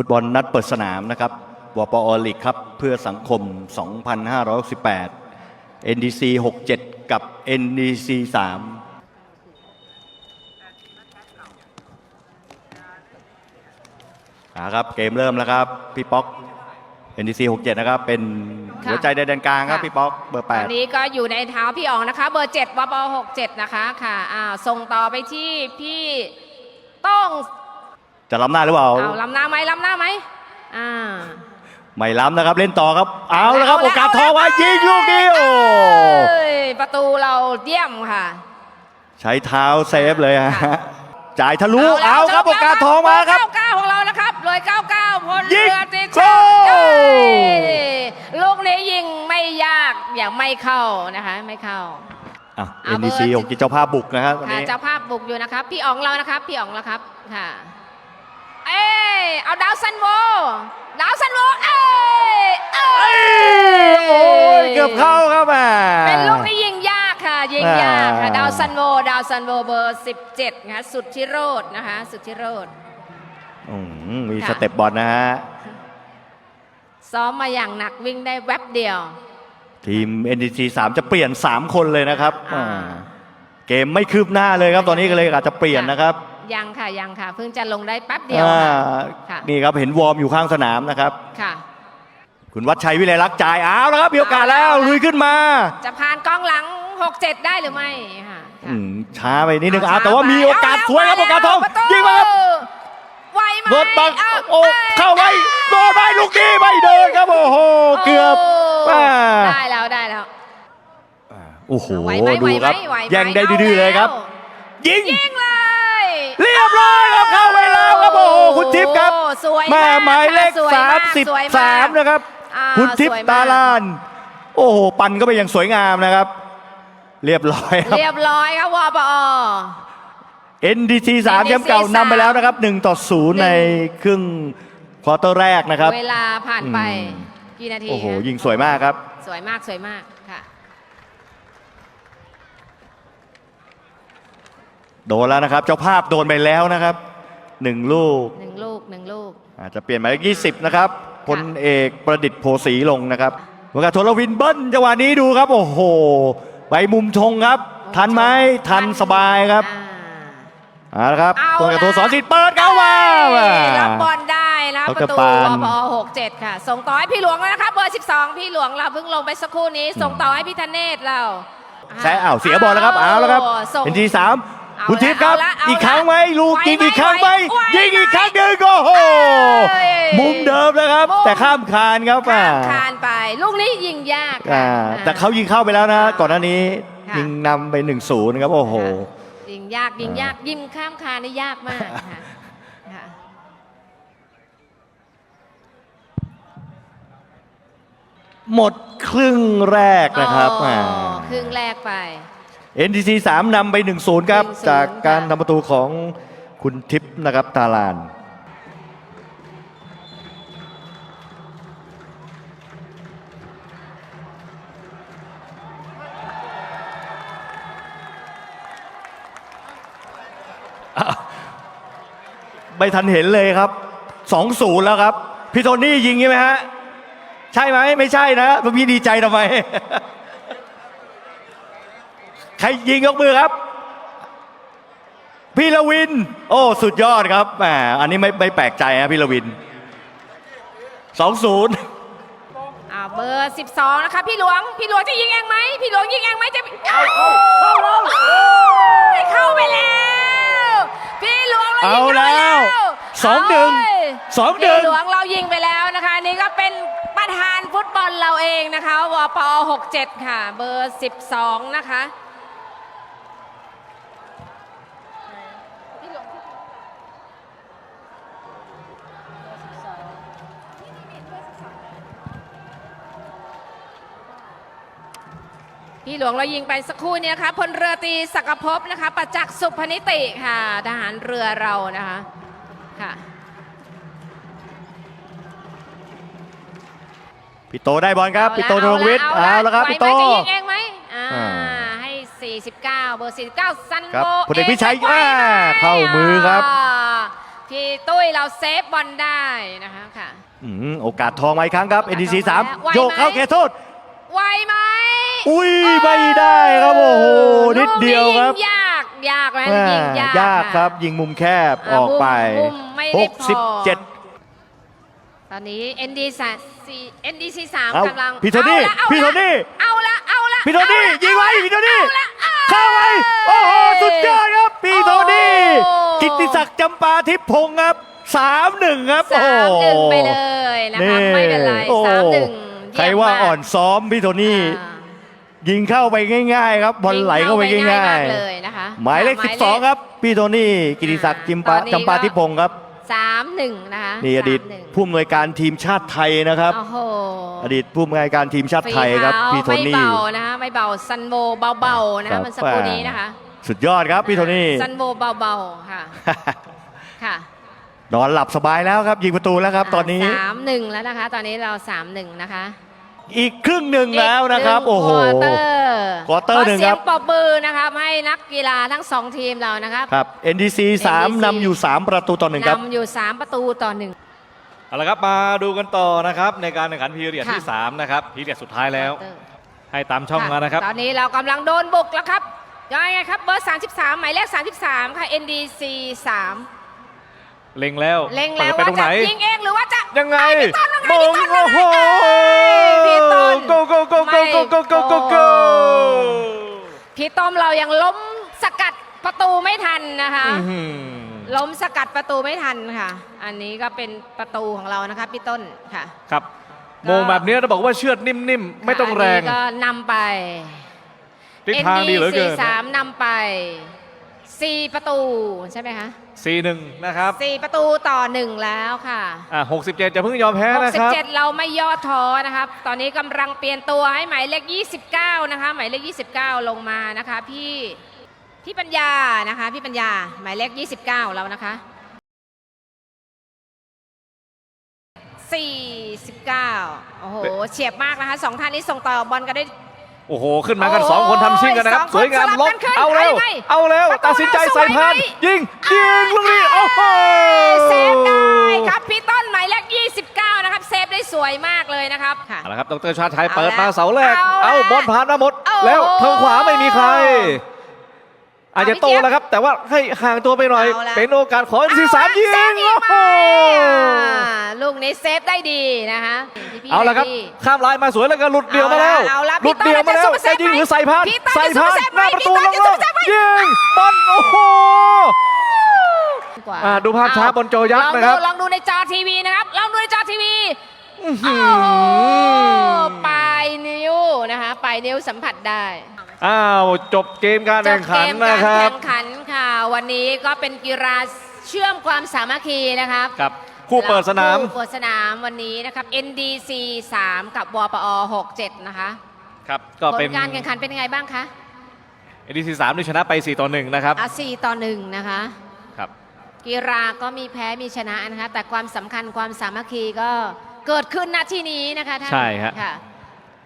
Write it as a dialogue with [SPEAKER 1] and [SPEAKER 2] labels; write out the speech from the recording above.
[SPEAKER 1] ฟุตบอลนัดเปิดสนามนะครับวปอลีกครับเพื่อสังคม 2568 NDC 67 กับ NDC 3อ่าครับเกมเริ่มแล้วครับพี่ป๊อก NDC 67 นะครับ เป็น
[SPEAKER 2] ค่ะ
[SPEAKER 1] หัวใจในแดนกลางครับ
[SPEAKER 2] ค่ะ
[SPEAKER 1] พี่ป๊อกเบอร์
[SPEAKER 2] ตอนนี้ก็อยู่ในเท้าพี่อ๋องนะคะ เบอร์7วป67 นะคะค่ะอ่าส่งต่อไปที่พี่ต้อง
[SPEAKER 1] 8 จะล้ำหน้าหรือเปล่า
[SPEAKER 2] เอาล้ำหน้าไหมล้ำหน้าไหมอ่า
[SPEAKER 1] ไม่ล้ำนะครับ เล่นต่อครับ เอาแล้วครับ
[SPEAKER 2] เอาแล้ว
[SPEAKER 1] โอกาสทองไว้
[SPEAKER 2] เอาแล้ว
[SPEAKER 1] ยิงลูกนี้โอ้
[SPEAKER 2] เอ้ยประตูเราเยี่ยมค่ะ
[SPEAKER 1] ใช้เท้าเซฟเลยฮะ
[SPEAKER 2] ค่ะ
[SPEAKER 1] จ่ายทะลุ
[SPEAKER 2] แล้ว
[SPEAKER 1] เอาครับ โอกาสทองมาครับ
[SPEAKER 2] 99ของเรานะครับเลย99พล
[SPEAKER 1] ยิง
[SPEAKER 2] เรือติด
[SPEAKER 1] โก้
[SPEAKER 2] เอ้ยลูกนี้ยิงไม่ยากอย่างไม่เข้านะคะ ไม่เข้า
[SPEAKER 1] อะ
[SPEAKER 2] เอาเบอร์
[SPEAKER 1] NDC ของกิจเจ้าภาพบุกนะครับวัน
[SPEAKER 2] ค่ะ
[SPEAKER 1] นี้
[SPEAKER 2] เจ้าภาพบุกอยู่นะครับ พี่อ๋องเรานะครับ พี่อ๋องแล้วครับค่ะ เอ้ยเอาดาวซันโวดาวซันโวเอ้ยเอ้
[SPEAKER 1] เอ้
[SPEAKER 2] ย
[SPEAKER 1] ยโอ้ยเกือบเข้าครับแหม
[SPEAKER 2] เป็นลูกที่ยิงยากค่ะ ยิงยากค่ะ
[SPEAKER 1] อ่า
[SPEAKER 2] ดาวซันโวดาวซันโวเบอร์ 17นะคะสุดที่โรดนะคะ สุดที่โรด
[SPEAKER 1] อืมมี
[SPEAKER 2] ค่ะ
[SPEAKER 1] สเต็ปบอลนะฮะ
[SPEAKER 2] ซ้อมมาอย่างหนักวิ่งได้แวบเดียว
[SPEAKER 1] ทีม NDC 3 จะเปลี่ยน 3 คนเลยนะครับ
[SPEAKER 2] อ่า
[SPEAKER 1] อ่าเกมไม่คืบหน้าเลยครับ ตอนนี้ก็เลยอาจจะเปลี่ยนนะครับ
[SPEAKER 2] ยังค่ะยังค่ะ เพิ่งจะลงได้แป๊บเดียว
[SPEAKER 1] อ่า
[SPEAKER 2] ค่ะค่ะ
[SPEAKER 1] นี่ครับเห็นวอร์มอยู่ข้างสนามนะครับ
[SPEAKER 2] ค่ะ
[SPEAKER 1] คุณวัชชัยวิไลลักษณ์จ่ายเอาแล้วครับมีโอกาสแล้ว
[SPEAKER 2] เอาแล้ว
[SPEAKER 1] ลุยขึ้นมา
[SPEAKER 2] จะผ่านกองหลัง 67 ได้หรือไม่ค่ะค่ะ
[SPEAKER 1] อืมช้าไปนิดนึง
[SPEAKER 2] เอ
[SPEAKER 1] อะ
[SPEAKER 2] ช้
[SPEAKER 1] แต่ว่ามีโอกาส
[SPEAKER 2] เส
[SPEAKER 1] วยครับโอกาสทอง
[SPEAKER 2] ประตู
[SPEAKER 1] ยิงมาครับ
[SPEAKER 2] ไหวไหม
[SPEAKER 1] รถบังาโอ้
[SPEAKER 2] อ้ย
[SPEAKER 1] เข้าไว้โดนไปลูกนี้ไม่เดินครับโอ้โหเกือบ
[SPEAKER 2] โอ่าได้แล้วได้แล้ว
[SPEAKER 1] โอ้โห
[SPEAKER 2] ไหวไหม
[SPEAKER 1] ดูครับ
[SPEAKER 2] ไหวไหมไหวไหม
[SPEAKER 1] ยังได้
[SPEAKER 2] เอา
[SPEAKER 1] ดื้อๆเลยครับ
[SPEAKER 2] แยิ
[SPEAKER 1] ง
[SPEAKER 2] ยิงเลย
[SPEAKER 1] เรียบร้อยครับเข้าไปแล้วครับโอ้โหคุณทิพย์ครับ
[SPEAKER 2] โอ้สวย
[SPEAKER 1] แม่
[SPEAKER 2] มาก
[SPEAKER 1] หมายเลข
[SPEAKER 2] ค่ะสวย
[SPEAKER 1] สาม
[SPEAKER 2] ก
[SPEAKER 1] สิบ
[SPEAKER 2] สวย
[SPEAKER 1] สาม
[SPEAKER 2] ก
[SPEAKER 1] นะครับ
[SPEAKER 2] อ่า
[SPEAKER 1] คุณทิพ
[SPEAKER 2] สวย
[SPEAKER 1] ย์
[SPEAKER 2] มก
[SPEAKER 1] ตาลาน โอ้โหปั่นก็ไปอย่างสวยงามนะครับ เรียบร้อยครับ
[SPEAKER 2] เรียบร้อยครับวปอ
[SPEAKER 1] NDT 3
[SPEAKER 2] NDT
[SPEAKER 1] แชมป์เก่านำไปแล้วนะครับ1ต่อ0ในครึ่งควอเตอร์แรกนะครับ
[SPEAKER 2] เวลาผ่านไป
[SPEAKER 1] อืม
[SPEAKER 2] กี่นาที
[SPEAKER 1] โอ้โห
[SPEAKER 2] คะ
[SPEAKER 1] ยิงสวยมากครับ
[SPEAKER 2] สวยมากสวยมากค่ะ
[SPEAKER 1] โดนแล้วนะครับ เจ้าภาพโดนไปแล้วนะครับหนึ่งลูก
[SPEAKER 2] หนึ่งลูกหนึ่งลูก
[SPEAKER 1] อาจจะเปลี่ยนหมายเลข20นะครับพลเอกประดิษฐ์โพสีลงนะครับโอกาสโทรวินเบิ้ลจังหวะนี้ดูครับ โอ้โหไปมุมชงครับ ทันไหมทันสบายครับ
[SPEAKER 2] อ่า
[SPEAKER 1] เอาละครับ
[SPEAKER 2] เอา
[SPEAKER 1] โอกาสโทร
[SPEAKER 2] ละ
[SPEAKER 1] สอนสิทธิ์เปิดเข้ามา
[SPEAKER 2] เอ้ยรับบอลได้นะ
[SPEAKER 1] ดร
[SPEAKER 2] ประตู
[SPEAKER 1] ปาน
[SPEAKER 2] วปอ67 ค่ะ ส่งต่อให้พี่หลวงแล้วนะคะเบอร์ 12 พี่หลวงเราเพิ่งลงไปสักครู่นี้ ส่งต่อให้พี่ธเนศเรา
[SPEAKER 1] แซ่อ้าวเสียบอลแล้วครับเอาแล้วครับ
[SPEAKER 2] ส่ง
[SPEAKER 1] เป็นทีสาม
[SPEAKER 2] เอา
[SPEAKER 1] คุณทิพย์ครับ
[SPEAKER 2] เอาละเอาละ
[SPEAKER 1] อีกครั้งไหมลูก
[SPEAKER 2] ไหว
[SPEAKER 1] ยิงอีกครั้งไหม
[SPEAKER 2] ไหวไหว
[SPEAKER 1] ยิงอีกครั้งหนึ่งโอ้โห
[SPEAKER 2] เอ้ย
[SPEAKER 1] มุมเดิมนะครับ
[SPEAKER 2] มุม
[SPEAKER 1] แต่ข้ามคานครับ
[SPEAKER 2] ข้าม
[SPEAKER 1] อ่า
[SPEAKER 2] คานไป ลูกนี้ยิงยาก
[SPEAKER 1] อ่า
[SPEAKER 2] ค่ะ
[SPEAKER 1] แต่เขายิงเข้าไปแล้วนะ ก่อนหน้านี้
[SPEAKER 2] ค่ะ
[SPEAKER 1] ยิงนำไป1นศูนย์ครับโอ้โห
[SPEAKER 2] ยิงยากยิงยากยิงข้ามคานนี่ยากมากค่ะค่ะ
[SPEAKER 1] หมดครึ่งแรกนะครับ
[SPEAKER 2] อ๋อ
[SPEAKER 1] อ่า
[SPEAKER 2] ครึ่งแรกไป
[SPEAKER 1] NTC 3นำไป1นศูนย์ครับ
[SPEAKER 2] 1-0
[SPEAKER 1] จากการ
[SPEAKER 2] ค่ะ
[SPEAKER 1] ทำประตูของคุณทิพย์นะครับตาลาน ไม่ทันเห็นเลยครับ2-0แล้วครับ พี่โทนี่ยิงใช่ไหมฮะ ใช่ไหมไม่ใช่นะพี่ดีใจทำไม ใครยิงยกมือครับ พี่ละวิน โอ้ สุดยอดครับแหมอันนี้ไม่ไม่แปลกใจนะพี่ละวินสองศูนย์
[SPEAKER 2] อ่าเบอร์ 12 นะคะ พี่หลวง พี่หลวงจะยิงเองไหม พี่หลวงยิงเองไหมจะเข้าเข้าไปแล้ว พี่หลวงเรา
[SPEAKER 1] เอา
[SPEAKER 2] ยิง
[SPEAKER 1] แล้ว
[SPEAKER 2] เข้าไป
[SPEAKER 1] สองหนึ่ง
[SPEAKER 2] เอ้ย
[SPEAKER 1] สองหนึ่ง
[SPEAKER 2] พี่หลวงเรายิงไปแล้วนะคะอันนี่ก็เป็นประธานฟุตบอลเราเองนะคะวป67 ค่ะ เบอร์ 12 นะคะ พี่หลวงเรายิงไปสักครู่นี้นะคะพลเรือตรีศักภพนะคะ ประจักษ์สุพนิติค่ะ ทหารเรือเรานะคะค่ะ
[SPEAKER 1] พี่โตได้บอลครับ
[SPEAKER 2] เอาละ
[SPEAKER 1] พี่โตธนงวิทย์
[SPEAKER 2] เอา
[SPEAKER 1] เอา
[SPEAKER 2] ละ
[SPEAKER 1] แล้วครับ
[SPEAKER 2] ไหว
[SPEAKER 1] พี่
[SPEAKER 2] ไหม
[SPEAKER 1] โต
[SPEAKER 2] จะยิงเองไหมอ่า
[SPEAKER 1] อ่า
[SPEAKER 2] ให้ 49 เบอร์ 49 ซัน
[SPEAKER 1] ครับ
[SPEAKER 2] โบ
[SPEAKER 1] พลเอกพิชัย
[SPEAKER 2] ไหวไหม
[SPEAKER 1] อ่าเข้ามือครับ
[SPEAKER 2] อ่าพี่ตุ้ยเราเซฟบอลได้นะคะค่ะ
[SPEAKER 1] อืมโอกาสทองมาอีกครั้งครับ NDC
[SPEAKER 2] ไหวไหม
[SPEAKER 1] 3โยกเข้าเขตโทษ
[SPEAKER 2] ไหวไหม
[SPEAKER 1] อุ้ยไม่ได้ครับโอ้โหนิดเดียวครับ
[SPEAKER 2] ลูกนี้ยิงยากยากไหม
[SPEAKER 1] แม่
[SPEAKER 2] ยิงยาก
[SPEAKER 1] ยากะครับยิงมุมแคบ
[SPEAKER 2] อ่า
[SPEAKER 1] ออกไป
[SPEAKER 2] มุมมุมไม่ได้พอ
[SPEAKER 1] 67
[SPEAKER 2] ตอนนี้ ND 3 NDC
[SPEAKER 1] เอ้า
[SPEAKER 2] 3กำลัง
[SPEAKER 1] พี่โทนี่
[SPEAKER 2] เอาละเอาละ
[SPEAKER 1] พี่โทนี่
[SPEAKER 2] เอาละเอาละ
[SPEAKER 1] พี่โทนี่
[SPEAKER 2] เอาละ
[SPEAKER 1] ยิงไว้พี่โทนี่
[SPEAKER 2] เอาละเอา
[SPEAKER 1] เข้าไปโอ้โหสุดยอดครับพี่โทนี่
[SPEAKER 2] โอ้
[SPEAKER 1] กิตติศักดิ์จำปาทิพย์พงศ์ครับสามหนึ่งครับ
[SPEAKER 2] สามหนึ่ง
[SPEAKER 1] โอ้โไป
[SPEAKER 2] เลยนะคะไม่เป็นไร
[SPEAKER 1] โอ้
[SPEAKER 2] สามหนึ่ง
[SPEAKER 1] ใครว่าอ่อนซ้อมพี่โทนี่
[SPEAKER 2] อ่า
[SPEAKER 1] ยิงเข้าไปง่าย ๆ ครับบอลไหลเข้าไป
[SPEAKER 2] ยิ
[SPEAKER 1] ง่าย
[SPEAKER 2] มกเลยนะคะ
[SPEAKER 1] ๆหมายเลข 12 ครับ พี่โทนี่กิติศักดิ์จิมปา
[SPEAKER 2] ตอนนี้
[SPEAKER 1] จำปา
[SPEAKER 2] ก็
[SPEAKER 1] ทิพย์พงศ์ครับ
[SPEAKER 2] สามหนึ่งนะคะ
[SPEAKER 1] นี่อดีต
[SPEAKER 2] สามหนึ่ง
[SPEAKER 1] ผู้อำนวยการทีมชาติไทยนะครับ
[SPEAKER 2] โอ้โห
[SPEAKER 1] อดีตผู้อำนวยการทีมชาติไทยครับ
[SPEAKER 2] ฝี
[SPEAKER 1] พี่โท
[SPEAKER 2] เท้าไม่
[SPEAKER 1] นี่
[SPEAKER 2] เบานะคะไม่เบาซันโบเบาๆนะ
[SPEAKER 1] ครั
[SPEAKER 2] คะ
[SPEAKER 1] บ
[SPEAKER 2] มันสักครู่นี้นะคะ
[SPEAKER 1] สุดยอดครับพี่โทนี่
[SPEAKER 2] ซันโบเบาๆค่ะค่ะ
[SPEAKER 1] นอนหลับสบายแล้วครับยิงประตูแล้วครับตอนนี้
[SPEAKER 2] สามหนึ่งแล้วนะคะ ตอนนี้เราสามหนึ่งนะคะ
[SPEAKER 1] อีกครึ่งหนึ่งแล้วนะครับ
[SPEAKER 2] ก
[SPEAKER 1] โอ้โห
[SPEAKER 2] ควอเตอร์
[SPEAKER 1] ควอเตอร์หนึ่งครับ
[SPEAKER 2] ขอเสียงปรบมือนะครับให้นักกีฬาทั้งสองทีมเรานะครับ
[SPEAKER 1] ครับ NDC 3นำอยู่ 3 ประตูต่อหนึ่งครับ
[SPEAKER 2] นำอยู่ 3 ประตูต่อหนึ่ง
[SPEAKER 3] เอาละครับมาดูกันต่อนะครับในการแข่งขันพีเรียด
[SPEAKER 2] ค่ะ
[SPEAKER 3] ที่ 3 นะครับพีเรียดสุดท้ายแล้ว
[SPEAKER 2] ควอเตอร์
[SPEAKER 3] ให้ตามช่องมานะครับ
[SPEAKER 2] ตอนนี้เรากำลังโดนบุกแล้วครับยังไงครับเบอร์ 33 หมายเลข 33 ค่ะ NDC 3
[SPEAKER 3] เล็งแล้ว
[SPEAKER 2] เล็งแล้ว
[SPEAKER 3] ปิดไป
[SPEAKER 2] ว่า
[SPEAKER 3] ตรง
[SPEAKER 2] จะ
[SPEAKER 3] ไหน
[SPEAKER 2] ยิงเองหรือว่าจะ
[SPEAKER 3] ยังไง
[SPEAKER 2] ให้พี่ต้นว่าไง
[SPEAKER 3] มง
[SPEAKER 2] พี่ต้น
[SPEAKER 3] โอ้โห
[SPEAKER 2] พี่ต้น
[SPEAKER 3] โกโกโกโกโกโกโกโกโก
[SPEAKER 2] พี่ต้อมเรายังล้มสกัดประตูไม่ทันนะคะ
[SPEAKER 3] อื้อหือ
[SPEAKER 2] ล้มสกัดประตูไม่ทันค่ะ อันนี้ก็เป็นประตูของเรานะคะพี่ต้นค่ะ
[SPEAKER 3] ครับมงแบบนี้เราบอกว่าเชือดนิ่มๆ ไม่ต้องแรง
[SPEAKER 2] นนี้ก็นำไป
[SPEAKER 3] ทิศทางดีเหลือเกิน
[SPEAKER 2] NDC 3นำไป 4 ประตูใช่ไหมคะ
[SPEAKER 3] สี่หนึ่งนะครับ
[SPEAKER 2] 4ประตูต่อ1แล้วค่ะ
[SPEAKER 3] อะหกสิบเจ็ดจะเพิ่งยอมแพ้นะครับ
[SPEAKER 2] 67 เราไม่ย่อท้อนะครับ ตอนนี้กำลังเปลี่ยนตัวให้หมายเลข 29 นะคะ หมายเลข 29 ลงมานะคะ พี่พี่ปัญญานะคะ พี่ปัญญา หมายเลข 29 แล้วนะคะ 49 โอ้โห เฉียบมากนะคะสองท่านนี้ส่งต่อบอลกันได้
[SPEAKER 3] โอ้โห ขึ้นมากันสองคนทำชิงกันนะครับ
[SPEAKER 2] โอ้ย
[SPEAKER 3] สวยงาม
[SPEAKER 2] สองคน
[SPEAKER 3] ล็อก
[SPEAKER 2] สลับกันขึ้น
[SPEAKER 3] เอาแล้ว
[SPEAKER 2] เอายังไง
[SPEAKER 3] เอาแล้ว
[SPEAKER 2] ประตู
[SPEAKER 3] ตัดสินใจใส่พาน
[SPEAKER 2] สวยไหม
[SPEAKER 3] ยิง ยิงลูกนี้โอ้โห
[SPEAKER 2] เซฟได้ครับ พี่ต้นหมายเลข29 นะครับ เซฟได้สวยมากเลยนะครับค่ะ
[SPEAKER 3] เอาละครับดรชาติชัย
[SPEAKER 2] เอา
[SPEAKER 3] เปิดมา
[SPEAKER 2] ละ
[SPEAKER 3] เสาแรก
[SPEAKER 2] เอาละ
[SPEAKER 3] เอาบอลผ่านมาหมด
[SPEAKER 2] โอ้โห
[SPEAKER 3] แล้วทางขวาไม่มีใคร อาจจะ
[SPEAKER 2] เอาพี่
[SPEAKER 3] โต
[SPEAKER 2] เจี๊ยบ
[SPEAKER 3] แล้วครับ แต่ว่าให้ห่างตัวไปหน่อย
[SPEAKER 2] เอาละ
[SPEAKER 3] เป็นโอกาสของทีสามยิง
[SPEAKER 2] เซฟอี
[SPEAKER 3] โอ้
[SPEAKER 2] กไหม
[SPEAKER 3] โห
[SPEAKER 2] อ่าลูกนี้เซฟได้ดีนะคะพี่ๆ
[SPEAKER 3] เอาละครับ
[SPEAKER 2] ได้ดี
[SPEAKER 3] ข้ามลายมาสวยแล้วก็หลุดเดี่ยวมาแล้ว
[SPEAKER 2] เอาละ
[SPEAKER 3] หลุดเดี่ยวมาแล้ว
[SPEAKER 2] พี่ต้นจะ
[SPEAKER 3] จะยิง
[SPEAKER 2] ซุปเปอร์เซฟไหม
[SPEAKER 3] หรือใส่พาน
[SPEAKER 2] พี่ต้น
[SPEAKER 3] ใส่
[SPEAKER 2] จะซุป
[SPEAKER 3] พา
[SPEAKER 2] เปอนร์เซฟ
[SPEAKER 3] ห
[SPEAKER 2] ไหม
[SPEAKER 3] น้าประตู
[SPEAKER 2] พี่ต้นจะซุปเปอร์เซฟไหม
[SPEAKER 3] ยิงบอลโอ้โห
[SPEAKER 2] กว่า
[SPEAKER 3] อ่าดูภาพช้าบนจอยักษ์นะครับ
[SPEAKER 2] ลองดูลองดูในจอทีวีนะครับ ลองดูในจอทีวี โอ้โหปลายนิ้วนะคะปลายนิ้วสัมผัสได้
[SPEAKER 3] อ้าวจบเกมการแข่งขัน
[SPEAKER 2] จบเกม
[SPEAKER 3] นะ
[SPEAKER 2] การ
[SPEAKER 3] ครับ
[SPEAKER 2] แข่งขันค่ะ วันนี้ก็เป็นกีฬาเชื่อมความสามัคคีนะครับ
[SPEAKER 3] กับคู่เปิดสนาม
[SPEAKER 2] คู่เปิดสนามวันนี้นะครับ NDC 3 กับวปอ67 นะคะ
[SPEAKER 3] ครับก็
[SPEAKER 2] ผ
[SPEAKER 3] เป็น
[SPEAKER 2] ลการแข่งขันเป็นยังไงบ้างคะ
[SPEAKER 3] เอดีซีสามที่ชนะไป 4 ต่อ 1 นะครับ
[SPEAKER 2] อะ4ต่อ1นะคะ
[SPEAKER 3] ครับ
[SPEAKER 2] กีฬาก็มีแพ้มีชนะนะคะ แต่ความสำคัญความสามัคคีก็เกิดขึ้นณที่นี้นะคะท่าน
[SPEAKER 3] ใช่ฮะ
[SPEAKER 2] ค่ะ